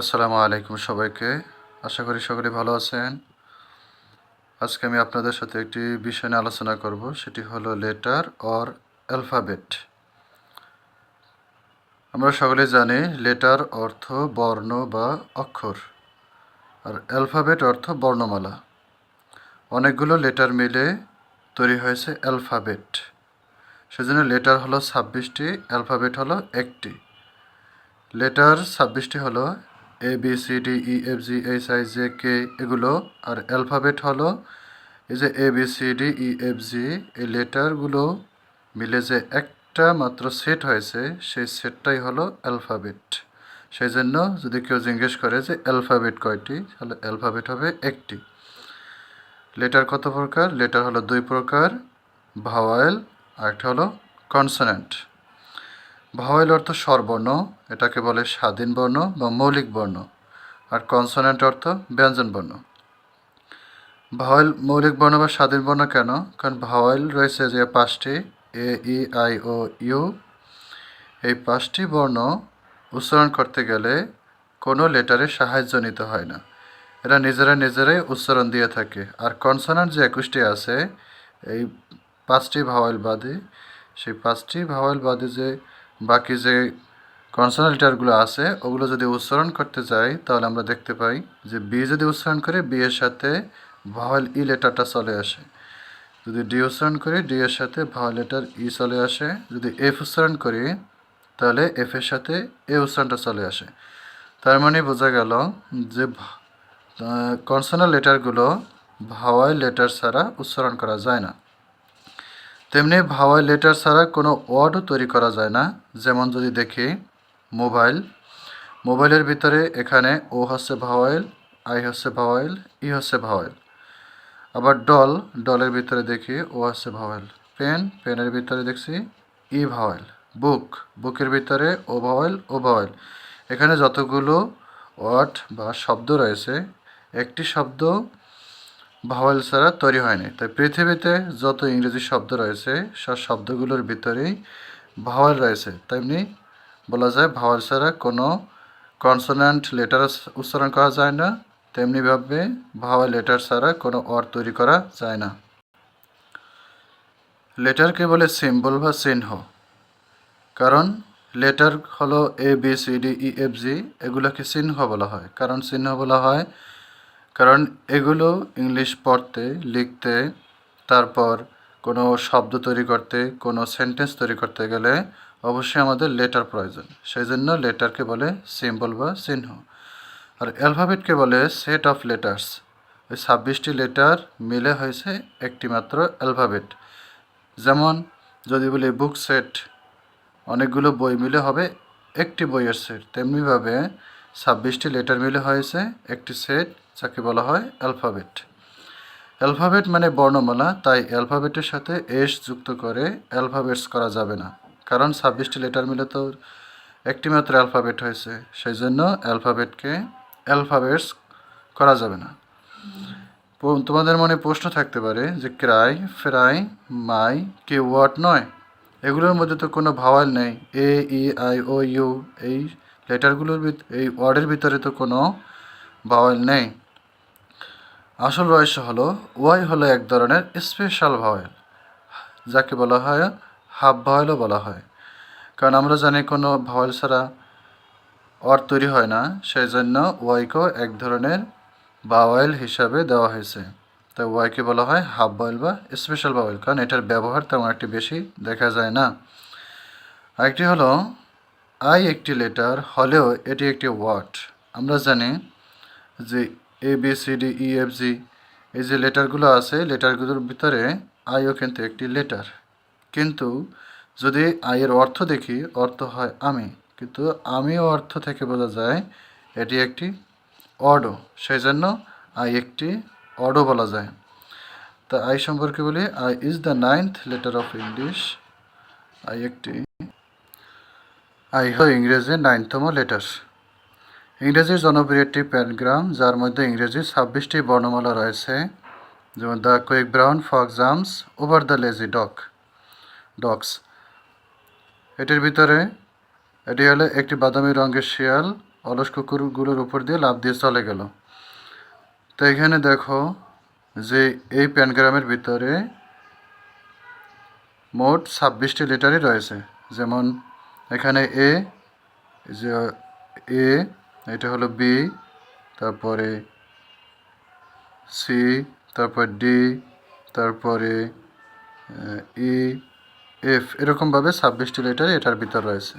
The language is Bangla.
আসসালামু আলাইকুম সবাইকে। আশা করি সকলে ভালো আছেন। আজকে আমি আপনাদের সাথে একটি বিষয় নিয়ে আলোচনা করব, সেটি হলো লেটার অর অ্যালফাবেট। আমরা সকলে জানি লেটার অর্থ বর্ণ বা অক্ষর, আর অ্যালফাবেট অর্থ বর্ণমালা। অনেকগুলো লেটার মিলে তৈরি হয়েছে অ্যালফাবেট। সেজন্য লেটার হলো ছাব্বিশটি, অ্যালফাবেট হলো একটি। লেটার ছাব্বিশটি হলো A B C D E F G H I J K এগুলো, আর অ্যালফাবেট হলো এই যে A B C D E F G এই লেটারগুলো মিলে যে একটা মাত্র সেট হয়েছে, সেই সেটটাই হলো অ্যালফাবেট সেই জন্য যদি কেউ জিজ্ঞেস করে যে অ্যালফাবেট কয়টি, তাহলে অ্যালফাবেট হবে একটি। লেটার কত প্রকার? লেটার হলো দুই প্রকার ভাওয়েল আর একটা হলো কনসোনেন্ট ভাওয়েল অর্থ স্বরবর্ণ, এটাকে বলে স্বাধীন বর্ণ বা মৌলিক বর্ণ, আর কনসোনেন্ট অর্থ ব্যঞ্জন বর্ণ। ভয়েল মৌলিক বর্ণ বা স্বাধীন বর্ণ কেন? কারণ ভয়েল রয়েছে যে পাঁচটি, এ, ই, আই, ও, ইউ। এই পাঁচটি বর্ণ উচ্চারণ করতে গেলে কোনো লেটারের সাহায্য নিতে হয় না। এরা নিজেরা নিজেরাই উচ্চারণ দিয়ে থাকে। আর কনসোনান্ট যে একুশটি আছে, এই পাঁচটি ভাওয়েল বাদে সেই পাঁচটি ভাওয়েল বাদে যে বাকি যে কনসোনাল লেটারগুলো আছে, ওগুলো যদি উচ্চারণ করতে যাই, তাহলে আমরা দেখতে পাই যে বি যদি উচ্চারণ করে বি এর সাথে ভাওয়েল ই লেটারটা চলে আসে। যদি ডি উচ্চারণ করি ডি এর সাথে ভাওয়েল লেটার ই চলে আসে। যদি এফ উচ্চারণ করি, তাহলে এফ এর সাথে এ উচ্চারণটা চলে আসে। তার মানে বোঝা গেল যে কনসোনাল লেটারগুলো ভাওয়াইল লেটার ছাড়া উচ্চারণ করা যায় না। তেমনি ভাওয়াইল লেটার ছাড়া কোনো ওয়ার্ডও তৈরি করা যায় না। যেমন যদি দেখি মোবাইল মোবাইলের ভিতরে এখানে ও হচ্ছে ভাওয়াইল আই হচ্ছে ভাওয়াইল ই হচ্ছে ভাওয়াইল। আবার ডল ডলের ভিতরে দেখি ও হচ্ছে ভাওয়াইল। পেন পেনের ভিতরে দেখছি ই ভাওয়াইল। বুক বুকের ভিতরে ও ভাওয়াইল ও ভাওয়াইল। এখানে যতগুলো ওয়ার্ড বা শব্দ রয়েছে, একটি শব্দ ভাওয়াল ছাড়া তৈরি হয়নি তাই পৃথিবীতে যত ইংরেজি শব্দ রয়েছে, সব শব্দগুলোর ভিতরেই ভাওয়াল রয়েছে। তেমনি বলা যায়, ভাওয়াল ছাড়া কোনো কনসোনান্ট লেটার উচ্চারণ করা যায় না। তেমনিভাবে ভাওয়াল লেটার ছাড়া কোনো অর্থ তৈরি করা যায় না। লেটারকে বলে সিম্বল বা চিহ্ন। কারণ লেটার হলো A B C D E F G এগুলোকে চিহ্ন বলা হয়। কারণ চিহ্ন বলা হয় কারণ এগুলো ইংলিশ পড়তে, লিখতে, তারপর কোনো শব্দ তৈরি করতে, কোনো সেন্টেন্স তৈরি করতে গেলে অবশ্যই আমাদের লেটার প্রয়োজন। সেই জন্য লেটারকে বলে সিম্বল বা চিহ্ন। আর অ্যালফাবেটকে বলে সেট অফ লেটার্স ওই ছাব্বিশটি লেটার মিলে হয়েছে একটি মাত্র অ্যালফাবেট যেমন যদি বলি বুক সেট অনেকগুলো বই মিলে হবে একটি বইয়ের সেট তেমনিভাবে ছাব্বিশটি লেটার মিলে হয়েছে একটি সেট যাকে বলা হয় অ্যালফাবেট। অ্যালফাবেট মানে বর্ণমালা, তাই অ্যালফাবেটের সাথে এস যুক্ত করে অ্যালফাবেটস করা যাবে না, কারণ ছাব্বিশটি লেটার মিলে তো একটি মাত্র অ্যালফাবেট হয়েছে সেই জন্য অ্যালফাবেটকে অ্যালফাবেটস করা যাবে না। তোমাদের মনে প্রশ্ন থাকতে পারে যে ক্রাই, ফ্রাই, মাই, কে ওয়াট নয়? এগুলোর মধ্যে তো কোনো ভাওয়াল নেই। এ, ই, আই, ও, ইউ, এই লেটারগুলোর এই ওয়ার্ডের ভিতরে তো কোনো ভাওয়াল নেই। আসল রহস্য হলো, ওয়াই হলো এক ধরনের স্পেশাল ভয়েল, যাকে বলা হয় হাফ ভয়েলও বলা হয়। কারণ আমরা জানি কোনো ভয়েল ছাড়া অর তৈরি হয় না সেই জন্য ওয়াইকেও এক ধরনের ভাওয়েল হিসাবে দেওয়া হয়েছে। তাই ওয়াইকে বলা হয় হাফ ভাওয়েল বা স্পেশাল ভাওয়েল কারণ এটার ব্যবহার তেমন একটি বেশি দেখা যায় না। আরেকটি হলো, আই একটি লেটার হলেও এটি একটি ওয়ার্ড। আমরা জানি যে A B C D E F G এই যে লেটারগুলো আছে, লেটারগুলোর ভিতরে আইও কিন্তু একটি লেটার। কিন্তু যদি আয়ের অর্থ দেখি, অর্থ হয় আমি। কিন্তু আমিও অর্থ থেকে বোঝা যায়, এটি একটি অডো। সেই জন্য আই একটি অডো বলা যায়। তা আই সম্পর্কে বলি I is the ninth letter of English I একটি আই হল ইংরেজির নাইনতম লেটার ইংরেজির জনপ্রিয় একটি প্যানগ্রাম, যার মধ্যে ইংরেজি ছাব্বিশটি বর্ণমালা রয়েছে, যেমন the quick brown fox jumps over the lazy dog, dogs. এটির ভিতরে, এটি হলো একটি বাদামি রঙের শিয়াল, অলস কুকুরগুলোর উপর দিয়ে লাফ দিয়ে চলে গেল। তো এখানে দেখো যে এই প্যানগ্রামের ভিতরে মোট ছাব্বিশটি লিটারই রয়েছে, যেমন এখানে এ, যে এ এটা হলো বি, তারপরে সি, তারপর ডি, তারপরে ই, এফ, এরকমভাবে ছাব্বিশটি লেটার এটার ভিতর রয়েছে।